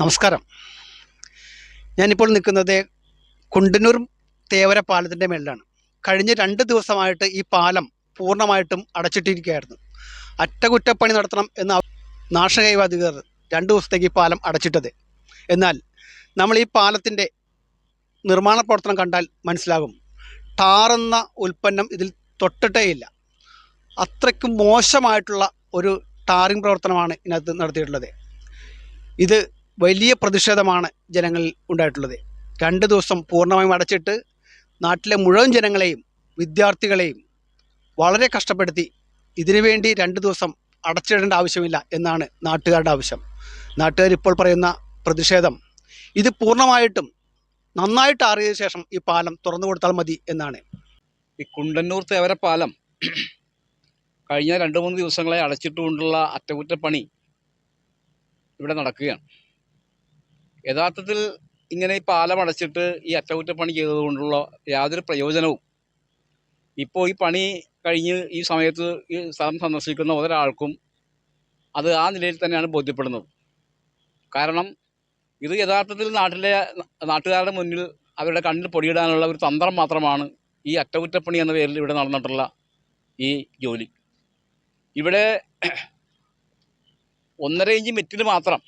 നമസ്കാരം. ഞാനിപ്പോൾ നിൽക്കുന്നത് കുണ്ടന്നൂർ തേവര പാലത്തിന്റെ മേളിലാണ്. കഴിഞ്ഞ രണ്ട് ദിവസമായിട്ട് ഈ പാലം പൂർണമായിട്ടും അടച്ചിട്ടിരിക്കുകയായിരുന്നു. അറ്റകുറ്റപ്പണി നടത്തണം എന്ന നാഷകൈവ അധികൃതർ രണ്ട് ദിവസത്തേക്ക് ഈ പാലം അടച്ചിട്ടത്. എന്നാൽ നമ്മൾ ഈ പാലത്തിന്റെ നിർമ്മാണ പ്രവർത്തനം കണ്ടാൽ മനസ്സിലാകും. ടാറെന്ന ഉൽപ്പന്നം ഇതിൽ തൊട്ടിട്ടേയില്ല അത്രയ്ക്കും മോശമായിട്ടുള്ള ഒരു ടാറിംഗ് പ്രവർത്തനമാണ് ഇതിനകത്ത് നടത്തിയിട്ടുള്ളത്. ഇത് വലിയ പ്രതിഷേധമാണ് ജനങ്ങളിൽ ഉണ്ടായിട്ടുള്ളത്. രണ്ട് ദിവസം പൂർണമായും അടച്ചിട്ട് നാട്ടിലെ മുഴുവൻ ജനങ്ങളെയും വിദ്യാർത്ഥികളെയും വളരെ കഷ്ടപ്പെടുത്തി ഇതിനുവേണ്ടി രണ്ട് ദിവസം അടച്ചിടേണ്ട ആവശ്യമില്ല എന്നാണ് നാട്ടുകാരുടെ ആവശ്യം. നാട്ടുകാർ ഇപ്പോൾ പറയുന്ന പ്രതിഷേധം ഇത് പൂർണമായിട്ടും നന്നായിട്ട് അറിയ ശേഷം ഈ പാലം തുറന്നു കൊടുത്താൽ മതി എന്നാണ്. ഈ കുണ്ടന്നൂർ തേവര പാലം കഴിഞ്ഞ രണ്ട് മൂന്ന് ദിവസങ്ങളെ അടച്ചിട്ടുകൊണ്ടുള്ള അറ്റകുറ്റപ്പണി ഇവിടെ നടക്കുകയാണ്. യഥാർത്ഥത്തിൽ ഇങ്ങനെ ഈ പാലം അടച്ചിട്ട് ഈ അറ്റകുറ്റപ്പണി ചെയ്തതുകൊണ്ടുള്ള യാതൊരു പ്രയോജനവും. ഇപ്പോൾ ഈ പണി കഴിഞ്ഞ് ഈ സമയത്ത് ഈ സ്ഥലം സന്ദർശിക്കുന്ന ഒരാൾക്കും അത് ആ നിലയിൽ തന്നെയാണ് ബോധ്യപ്പെടുന്നത്. കാരണം ഇത് യഥാർത്ഥത്തിൽ നാട്ടിലെ നാട്ടുകാരുടെ മുന്നിൽ അവരുടെ കണ്ണിൽ പൊടിയിടാനുള്ള ഒരു തന്ത്രം മാത്രമാണ് ഈ അറ്റകുറ്റപ്പണി എന്ന പേരിൽ ഇവിടെ നടന്നിട്ടുള്ള ഈ ജോലി. ഇവിടെ ഒന്നര ഇഞ്ച് മെറ്റിൽ മാത്രം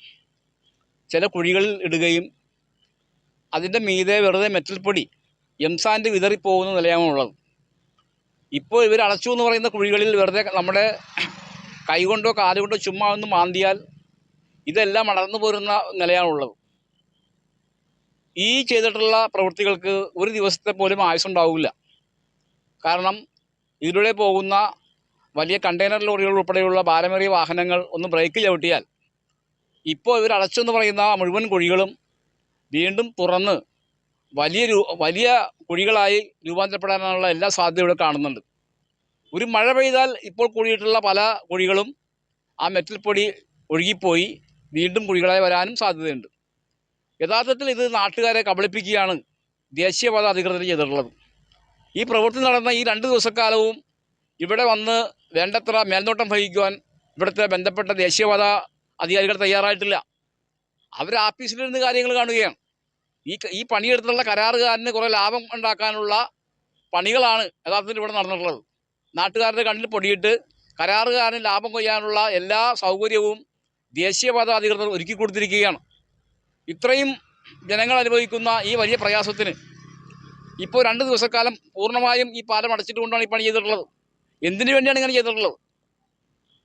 ചില കുഴികളിൽ ഇടുകയും അതിന്റെ മീതെ വെറുതെ മെറ്റൽ പൊടി എംസാൻഡ് വിതറിപ്പോകുന്ന നിലയാണുള്ളത്. ഇപ്പോൾ ഇവർ അടച്ചു എന്ന് പറയുന്ന കുഴികളിൽ വെറുതെ നമ്മുടെ കൈകൊണ്ടോ കാലുകൊണ്ടോ ചുമ്മാ ഒന്ന് മാന്തിയാൽ ഇതെല്ലാം അടർന്നു പോരുന്ന നിലയാണുള്ളത്. ഈ ചെയ്തിട്ടുള്ള പ്രവൃത്തികൾക്ക് ഒരു ദിവസത്തെ പോലും ആയുസുണ്ടാവില്ല കാരണം ഇതിലൂടെ പോകുന്ന വലിയ കണ്ടെയ്നർ ലോറികൾ ഉൾപ്പെടെയുള്ള ഭാരമേറിയ വാഹനങ്ങൾ ഒന്ന് ബ്രേക്ക് ചവിട്ടിയാൽ ഇപ്പോൾ ഇവർ അടച്ചെന്ന് പറയുന്ന മുഴുവൻ കുഴികളും വീണ്ടും തുറന്ന് വലിയ രൂ വലിയ കുഴികളായി രൂപാന്തരപ്പെടാനുള്ള എല്ലാ സാധ്യതയും ഇവിടെ കാണുന്നുണ്ട്. ഒരു മഴ പെയ്താൽ ഇപ്പോൾ കൂടിയിട്ടുള്ള പല കുഴികളും ആ മെറ്റൽ പൊടി ഒഴുകിപ്പോയി വീണ്ടും കുഴികളായി വരാനും സാധ്യതയുണ്ട്. യഥാർത്ഥത്തിൽ ഇത് നാട്ടുകാരെ കബളിപ്പിക്കുകയാണ് ദേശീയപാത അധികൃതർ ചെയ്തിട്ടുള്ളത്. ഈ പ്രവൃത്തി നടന്ന ഈ രണ്ട് ദിവസക്കാലവും ഇവിടെ വന്ന് വേണ്ടത്ര മേൽനോട്ടം വഹിക്കുവാൻ ഇവിടുത്തെ ബന്ധപ്പെട്ട ദേശീയപാത അധികാരികൾ തയ്യാറായിട്ടില്ല. അവർ ആഫീസിലിരുന്ന് കാര്യങ്ങൾ കാണുകയാണ്. ഈ ഈ പണിയെടുത്തുള്ള കരാറുകാരന് കുറേ ലാഭം ഉണ്ടാക്കാനുള്ള പണികളാണ് യഥാർത്ഥത്തിൽ ഇവിടെ നടന്നിട്ടുള്ളത്. നാട്ടുകാരുടെ കണ്ണിൽ പൊടിയിട്ട് കരാറുകാരന് ലാഭം കൊയ്യാനുള്ള എല്ലാ സൗകര്യവും ദേശീയപാത അധികൃതർ ഒരുക്കി കൊടുത്തിരിക്കുകയാണ്. ഇത്രയും ജനങ്ങൾ അനുഭവിക്കുന്ന ഈ വലിയ പ്രയാസത്തിന് ഇപ്പോൾ രണ്ട് ദിവസക്കാലം പൂർണമായും ഈ പാലം അടച്ചിട്ടുകൊണ്ടാണ് ഈ പണി ചെയ്തിട്ടുള്ളത്. എന്തിനു വേണ്ടിയാണ് ഇങ്ങനെ ചെയ്തിട്ടുള്ളത്?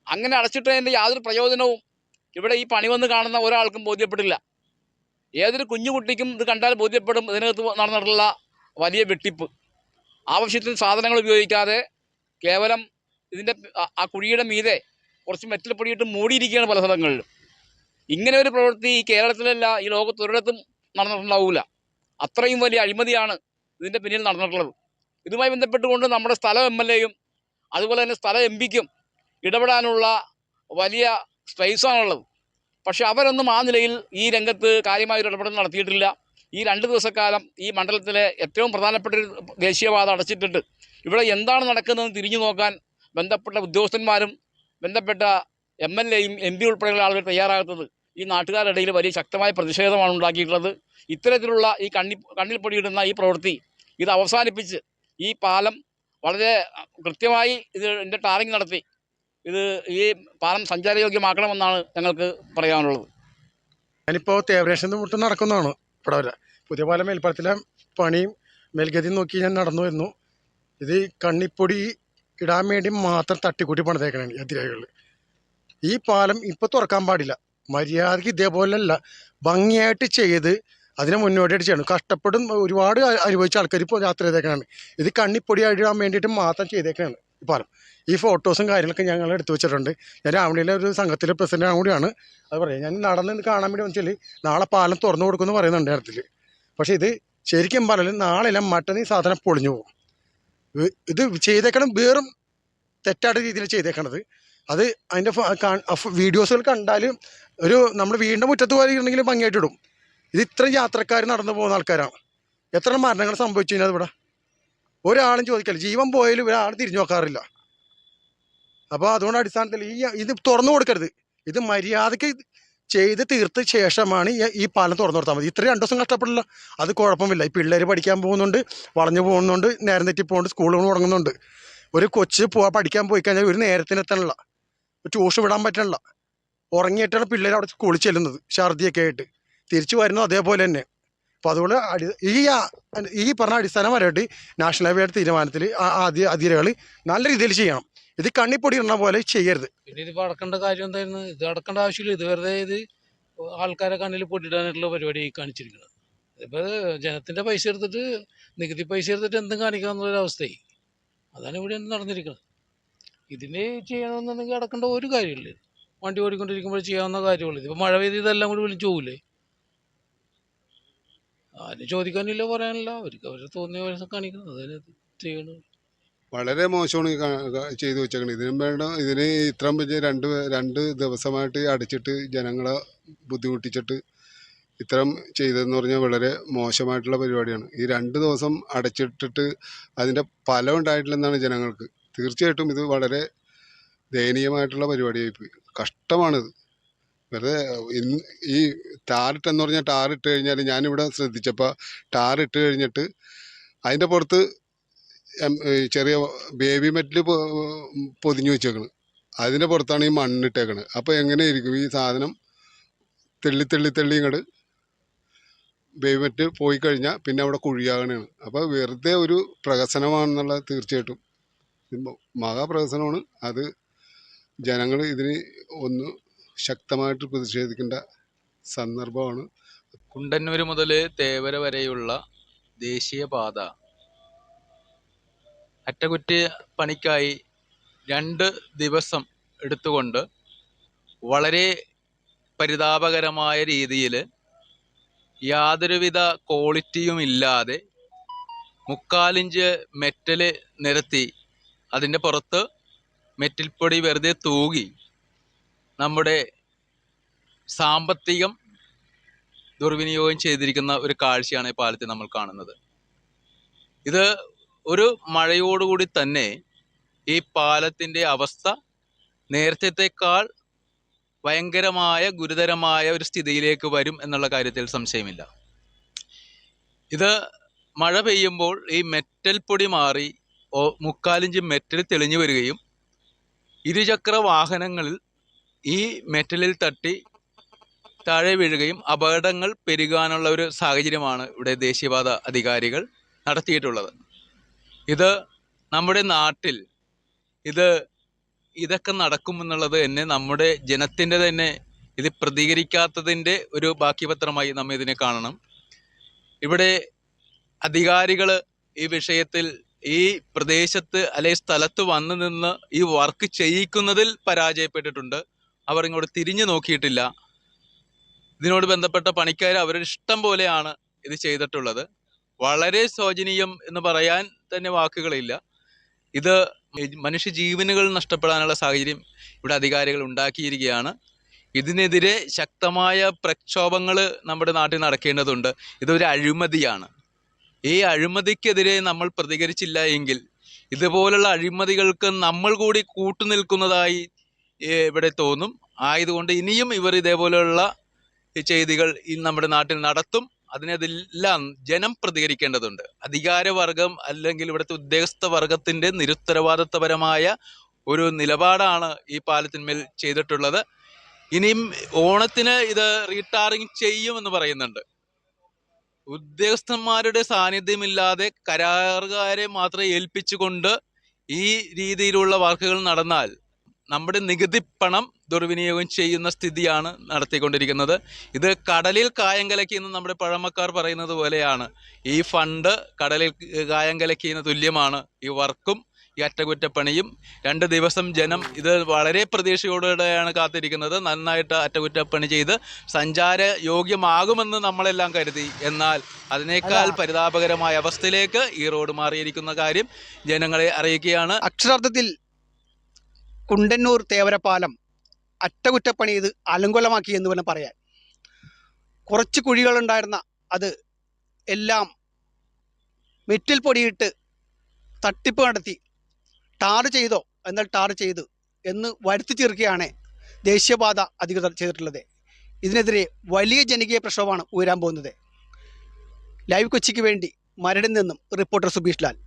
അങ്ങനെ അടച്ചിട്ടതിന്റെ യാതൊരു പ്രയോജനവും ഇവിടെ ഈ പണി വന്ന് കാണുന്ന ഒരാൾക്കും ബോധ്യപ്പെട്ടില്ല ഏതൊരു കുഞ്ഞുകുട്ടിക്കും ഇത് കണ്ടാൽ ബോധ്യപ്പെടും ഇതിനകത്ത് നടന്നിട്ടുള്ള വലിയ വെട്ടിപ്പ്. ആവശ്യത്തിന് സാധനങ്ങൾ ഉപയോഗിക്കാതെ കേവലം ഇതിന്റെ ആ- കുഴിയുടെ മീതെ കുറച്ച് മെറ്റൽ പൊടിയിട്ട് മൂടിയിരിക്കുകയാണ് പല സ്ഥലങ്ങളിലും. ഇങ്ങനെ ഒരു പ്രവൃത്തി ഈ കേരളത്തിലല്ല ഈ ലോകത്ത് ഒരിടത്തും നടന്നിട്ടുണ്ടാവില്ല അത്രയും വലിയ അഴിമതിയാണ് ഇതിന്റെ പിന്നിൽ നടന്നിട്ടുള്ളത്. ഇതുമായി ബന്ധപ്പെട്ടുകൊണ്ട് നമ്മുടെ സ്ഥലം എം എൽ എയും അതുപോലെ തന്നെ സ്ഥലം എം പിക്കും ഇടപെടാനുള്ള വലിയ സ്പേസാണുള്ളത് പക്ഷെ അവരൊന്നും ആ നിലയിൽ ഈ രംഗത്ത് കാര്യമായ ഒരു ഇടപെടൽ നടത്തിയിട്ടില്ല. ഈ രണ്ട് ദിവസക്കാലം ഈ മണ്ഡലത്തിലെ ഏറ്റവും പ്രധാനപ്പെട്ട ഒരു ദേശീയപാത അടച്ചിട്ടിട്ട് ഇവിടെ എന്താണ് നടക്കുന്നതെന്ന് തിരിഞ്ഞു നോക്കാൻ ബന്ധപ്പെട്ട ഉദ്യോഗസ്ഥന്മാരും ബന്ധപ്പെട്ട എം എൽ എയും എം പി ഉൾപ്പെടെയുള്ള ആളുകൾ തയ്യാറാകുന്നത് ഈ നാട്ടുകാരുടെ വലിയ ശക്തമായ പ്രതിഷേധമാണ് ഉണ്ടാക്കിയിട്ടുള്ളത്. ഇത്തരത്തിലുള്ള ഈ കണ്ണി കണ്ണിൽ പൊടിയിടുന്ന ഈ പ്രവൃത്തി ഇത് അവസാനിപ്പിച്ച് ഈ പാലം വളരെ കൃത്യമായി ഇത് ടാറിങ് നടത്തി. ഇത് ഈ പാലം സഞ്ചാരയോഗ്യമാക്കണമെന്നാണ് ഞങ്ങൾക്ക് പറയാനുള്ളത്. ഞാനിപ്പോൾ തേവരേഷൻ മുട്ട് നടക്കുന്നതാണ്. ഇവിടെ വരെ. പുതിയ പാലം മേൽപ്പാലത്തിലെ പണിയും മേൽഗതി നോക്കി ഞാൻ നടന്നു വരുന്നു. ഇത് കണ്ണിപ്പൊടി ഇടാൻ വേണ്ടി മാത്രം തട്ടിക്കൂട്ടി പണിതേക്കണേ എതിരാളികൾ ഈ പാലം ഇപ്പോൾ തുറക്കാൻ പാടില്ല. മര്യാദയ്ക്ക് ഇതേപോലെയല്ല ഭംഗിയായിട്ട് ചെയ്ത് അതിനെ മുന്നോട്ടായിട്ട് ചെയ്യണം കഷ്ടപ്പെടും ഒരുപാട് അനുഭവിച്ച ആൾക്കാർ ഇപ്പോൾ യാത്ര ചെയ്തേക്കണാണ് ഇത് കണ്ണിപ്പൊടി ഇടാൻ വേണ്ടിയിട്ട് മാത്രം ചെയ്തേക്കണാണ് പാലം ഈ ഫോട്ടോസും കാര്യങ്ങളൊക്കെ ഞങ്ങൾ എടുത്തു വെച്ചിട്ടുണ്ട്. ഞാൻ രാവണിയിലെ ഒരു സംഘത്തിലെ പ്രസിഡന്റ് കൂടിയാണ്. അത് പറയാം. ഞാൻ നടന്ന് കാണാൻ വേണ്ടി വെച്ചാൽ നാളെ പാലം തുറന്നു കൊടുക്കുമെന്ന് പറയുന്നുണ്ട് നേരത്തിൽ പക്ഷേ ഇത് ശരിക്കും പറഞ്ഞാൽ നാളെ എല്ലാം മറ്റന്ന് ഈ സാധനം പൊളിഞ്ഞു പോകും. ഇത് ചെയ്തേക്കണം വേറും തെറ്റായ രീതിയിൽ ചെയ്തേക്കണത്. അത് അതിന്റെ വീഡിയോസുകൾ കണ്ടാൽ ഒരു നമ്മൾ വീണ്ടും മുറ്റത്ത് പോയിരുന്നെങ്കിൽ ഭംഗിയായിട്ട് ഇടും. ഇത് ഇത്രയും യാത്രക്കാർ നടന്നു പോകുന്ന ആൾക്കാരാണ്. എത്ര മരണങ്ങൾ സംഭവിച്ചു കഴിഞ്ഞാൽ ഇവിടെ ഒരാളും ചോദിക്കില്ല. ജീവൻ പോയാലും ഒരാൾ തിരിഞ്ഞു നോക്കാറില്ല. അപ്പോൾ അതുകൊണ്ട് അടിസ്ഥാനത്തിൽ ഈ ഇത് തുറന്നു കൊടുക്കരുത്. ഇത് മര്യാദയ്ക്ക് ചെയ്ത് തീർത്ത ശേഷമാണ് ഈ- പാലം തുറന്നു കൊടുത്താൽ മതി. ഇത്ര രണ്ട് ദിവസം കഷ്ടപ്പെടില്ല അത് കുഴപ്പമില്ല. ഈ പിള്ളേർ പഠിക്കാൻ പോകുന്നുണ്ട് വളഞ്ഞു പോകുന്നുണ്ട് നേരം തെറ്റി പോകുന്നുണ്ട് സ്കൂളുകൾ തുടങ്ങുന്നുണ്ട്. ഒരു കൊച്ച് പോവാ പഠിക്കാൻ പോയി കഴിഞ്ഞാൽ ഒരു നേരത്തിനെത്തണില്ല ട്യൂഷൻ വിടാൻ പറ്റണില്ല. ഉറങ്ങിയിട്ടാണ് പിള്ളേർ അവിടെ സ്കൂളിൽ ചെല്ലുന്നത് ഛർദിയൊക്കെ ആയിട്ട്. തിരിച്ചു വരുന്നത് അതേപോലെ തന്നെ. അപ്പോൾ അതുകൊണ്ട് ഈ ഈ പറഞ്ഞ അടിസ്ഥാനപരമായിട്ട് നാഷണൽ ഹൈവേയുടെ തീരുമാനത്തിൽ ആദ്യ അതിരുകൾ നല്ല രീതിയിൽ ചെയ്യണം. ഇത് കണ്ണിപ്പൊടി ഇടുന്ന പോലെ ചെയ്യരുത്. പിന്നെ ഇത് അടക്കേണ്ട കാര്യം എന്തായിരുന്നു? ഇത് അടക്കേണ്ട ആവശ്യമില്ല. ഇത് വെറുതെ ഇത് ആൾക്കാരെ കണ്ണിൽ പൊട്ടിടാനായിട്ടുള്ള പരിപാടി കാണിച്ചിരിക്കുന്നത്. ഇതിപ്പോൾ ജനത്തിന്റെ പൈസ എടുത്തിട്ട് നികുതി പൈസ എടുത്തിട്ട് എന്തും അവസ്ഥയായി. അതാണ് ഇവിടെ നടന്നിരിക്കുന്നത്. ഇതിന് ചെയ്യണമെന്നുണ്ടെങ്കിൽ അടക്കേണ്ട ഒരു കാര്യമില്ല. വണ്ടി ഓടിക്കൊണ്ടിരിക്കുമ്പോൾ ചെയ്യാവുന്ന കാര്യമുള്ളൂ. ഇതിപ്പോൾ മഴ പെയ്ത് ഇതെല്ലാം കൂടി വിളിച്ചു പോകില്ലേ ആരും ചോദിക്കാനില്ല പറയാനില്ല. അവർക്ക് അവർ തോന്നിയ പോലെ കാണിക്കണം. അതിന് ചെയ്യണം വളരെ മോശമാണ് ചെയ്തു വെച്ചേക്കണത്. ഇതിനും വേണ്ട ഇതിന് ഇത്രയും വലിയ രണ്ട് രണ്ട് ദിവസമായിട്ട് അടിച്ചിട്ട് ജനങ്ങളെ ബുദ്ധിമുട്ടിച്ചിട്ട് ഇത്തരം ചെയ്തതെന്ന് പറഞ്ഞാൽ വളരെ മോശമായിട്ടുള്ള പരിപാടിയാണ്. ഈ രണ്ട് ദിവസം അടച്ചിട്ടിട്ട് അതിന്റെ ഫലം ഉണ്ടായിട്ടില്ലെന്നാണ് ജനങ്ങൾക്ക്. തീർച്ചയായിട്ടും ഇത് വളരെ ദയനീയമായിട്ടുള്ള പരിപാടിയായിപ്പോയി. കഷ്ടമാണിത്. വെറുതെ ഈ ടാറിട്ടെന്ന് പറഞ്ഞാൽ ടാറിട്ട് കഴിഞ്ഞാൽ ഞാനിവിടെ ശ്രദ്ധിച്ചപ്പോൾ ടാറിട്ട് കഴിഞ്ഞിട്ട് അതിന്റെ പുറത്ത് ചെറിയ ബേബി മെറ്റൽ പൊതിഞ്ഞു വെച്ചേക്കണ്. അതിന്റെ പുറത്താണ് ഈ മണ്ണിട്ടേക്കണ്. അപ്പോൾ ഇരിക്കും ഈ സാധനം? തെള്ളി തെള്ളി തെള്ളി ഇങ്ങോട്ട് ബേബി മെറ്റ് പോയി കഴിഞ്ഞാൽ പിന്നെ അവിടെ കുഴിയാകണയാണ് അപ്പോൾ വെറുതെ ഒരു പ്രഹസനമാണെന്നുള്ള തീർച്ചയായിട്ടും. മഹാപ്രഹസനമാണ്. അത് ജനങ്ങൾ ഇതിന് ഒന്ന് ശക്തമായിട്ട് പ്രതിഷേധിക്കേണ്ട സന്ദർഭമാണ്. കുണ്ടന്നൂർ മുതൽ തേവര വരെയുള്ള ദേശീയപാത അറ്റകുറ്റി പണിക്കായി രണ്ട് ദിവസം എടുത്തുകൊണ്ട് വളരെ പരിതാപകരമായ രീതിയിൽ യാതൊരുവിധ ക്വാളിറ്റിയും ഇല്ലാതെ മുക്കാലിഞ്ച് മെറ്റൽ നിരത്തി അതിന്റെ പുറത്ത് മെറ്റിൽപ്പൊടി വെറുതെ തൂകി നമ്മുടെ സാമ്പത്തികം ദുർവിനിയോഗം ചെയ്തിരിക്കുന്ന ഒരു കാഴ്ചയാണ് ഈ പാലത്തിൽ നമ്മൾ കാണുന്നത്. ഇത് ഒരു മഴയോടുകൂടി തന്നെ ഈ പാലത്തിന്റെ അവസ്ഥ നേരത്തെത്തേക്കാൾ ഭയങ്കരമായ ഗുരുതരമായ ഒരു സ്ഥിതിയിലേക്ക് വരും എന്നുള്ള കാര്യത്തിൽ സംശയമില്ല. ഇത് മഴ പെയ്യുമ്പോൾ ഈ മെറ്റൽ പൊടി മാറി മുക്കാലിഞ്ച് മെറ്റൽ തെളിഞ്ഞു വരികയും ഇരുചക്ര വാഹനങ്ങളിൽ ഈ മെറ്റലിൽ തട്ടി താഴെ വീഴുകയും അപകടങ്ങൾ പെരുകാനുള്ള ഒരു സാഹചര്യമാണ് ഇവിടെ ദേശീയപാത അധികാരികൾ നടത്തിയിട്ടുള്ളത്. ഇത് നമ്മുടെ നാട്ടിൽ ഇത് ഇതൊക്കെ നടക്കുമെന്നുള്ളത് തന്നെ നമ്മുടെ ജനത്തിന്റെ തന്നെ ഇത് പ്രതികരിക്കാത്തതിന്റെ ഒരു ബാക്കിപത്രമായി നമ്മൾ ഇതിനെ കാണണം. ഇവിടെ അധികാരികൾ ഈ വിഷയത്തിൽ ഈ പ്രദേശത്ത് അല്ലെ സ്ഥലത്ത് വന്നു നിന്ന് ഈ വർക്ക് ചെയ്യിക്കുന്നതിൽ പരാജയപ്പെട്ടിട്ടുണ്ട്. അവർ ഇങ്ങോട്ട് തിരിഞ്ഞു നോക്കിയിട്ടില്ല. ഇതിനോട് ബന്ധപ്പെട്ട പണിക്കാർ അവരുടെ ഇഷ്ടം പോലെയാണ് ഇത് ചെയ്തിട്ടുള്ളത്. വളരെ ശോചനീയം എന്ന് പറയാൻ തന്നെ വാക്കുകളില്ല. ഇത് മനുഷ്യ ജീവനുകൾ നഷ്ടപ്പെടാനുള്ള സാഹചര്യം ഇവിടെ അധികാരികൾ ഉണ്ടാക്കിയിരിക്കുകയാണ്. ഇതിനെതിരെ ശക്തമായ പ്രക്ഷോഭങ്ങൾ നമ്മുടെ നാട്ടിൽ നടക്കേണ്ടതുണ്ട്. ഇതൊരു അഴിമതിയാണ്. ഈ അഴിമതിക്കെതിരെ നമ്മൾ പ്രതികരിച്ചില്ല എങ്കിൽ ഇതുപോലുള്ള അഴിമതികൾക്ക് നമ്മൾ കൂടി കൂട്ടുനിൽക്കുന്നതായി ഇവിടെ തോന്നും. ആയതുകൊണ്ട് ഇനിയും ഇവർ ഇതേപോലെയുള്ള ചെയ്തികൾ ഈ നമ്മുടെ നാട്ടിൽ നടത്തും. അതിനെതെല്ലാം ജനം പ്രതികരിക്കേണ്ടതുണ്ട്. അധികാരവർഗം അല്ലെങ്കിൽ ഇവിടുത്തെ ഉദ്യോഗസ്ഥ വർഗത്തിന്റെ നിരുത്തരവാദിത്വപരമായ ഒരു നിലപാടാണ് ഈ പാലത്തിന്മേൽ ചെയ്തിട്ടുള്ളത്. ഇനിയും ഓണത്തിന് ഇത് റീടാറിങ് ചെയ്യുമെന്ന് പറയുന്നുണ്ട്. ഉദ്യോഗസ്ഥന്മാരുടെ സാന്നിധ്യമില്ലാതെ കരാറുകാരെ മാത്രം ഏൽപ്പിച്ചുകൊണ്ട് ഈ രീതിയിലുള്ള വർക്കുകൾ നടന്നാൽ നമ്മുടെ നികുതി പണം ദുർവിനിയോഗം ചെയ്യുന്ന സ്ഥിതിയാണ് നടത്തിക്കൊണ്ടിരിക്കുന്നത്. ഇത് കടലിൽ കായം കലക്കിയെന്ന് നമ്മുടെ പഴമക്കാർ പറയുന്നത് പോലെയാണ്. ഈ ഫണ്ട് കടലിൽ കായം കലക്കിയെന്ന് തുല്യമാണ്. ഈ വർക്കും ഈ അറ്റകുറ്റപ്പണിയും രണ്ട് ദിവസം ജനം ഇത് വളരെ പ്രതീക്ഷയോടെയാണ് കാത്തിരിക്കുന്നത്. നന്നായിട്ട് അറ്റകുറ്റപ്പണി ചെയ്ത് സഞ്ചാര യോഗ്യമാകുമെന്ന് നമ്മളെല്ലാം കരുതി. എന്നാൽ അതിനേക്കാൾ പരിതാപകരമായ അവസ്ഥയിലേക്ക് ഈ റോഡ് മാറിയിരിക്കുന്ന കാര്യം ജനങ്ങളെ അറിയിക്കുകയാണ്. അക്ഷരാർത്ഥത്തിൽ കുണ്ടന്നൂർ തേവരപ്പാലം അറ്റകുറ്റപ്പണി ഇത് അലങ്കോലമാക്കി എന്ന് വേണം പറയാൻ. കുറച്ച് കുഴികളുണ്ടായിരുന്ന അത് എല്ലാം മെറ്റിൽ പൊടിയിട്ട് തട്ടിപ്പ് നടത്തി. ടാർ ചെയ്തോ? എന്നാൽ ടാർ ചെയ്തു എന്ന് വരുത്തി തീർക്കുകയാണ് ദേശീയപാത അധികൃതർ ചെയ്തിട്ടുള്ളത്. ഇതിനെതിരെ വലിയ ജനകീയ പ്രക്ഷോഭമാണ് ഉയരാൻ പോകുന്നത്. ലൈവ് കൊച്ചിക്ക് വേണ്ടി മരടിൽ നിന്നും റിപ്പോർട്ടർ സുബീഷ് ലാൽ.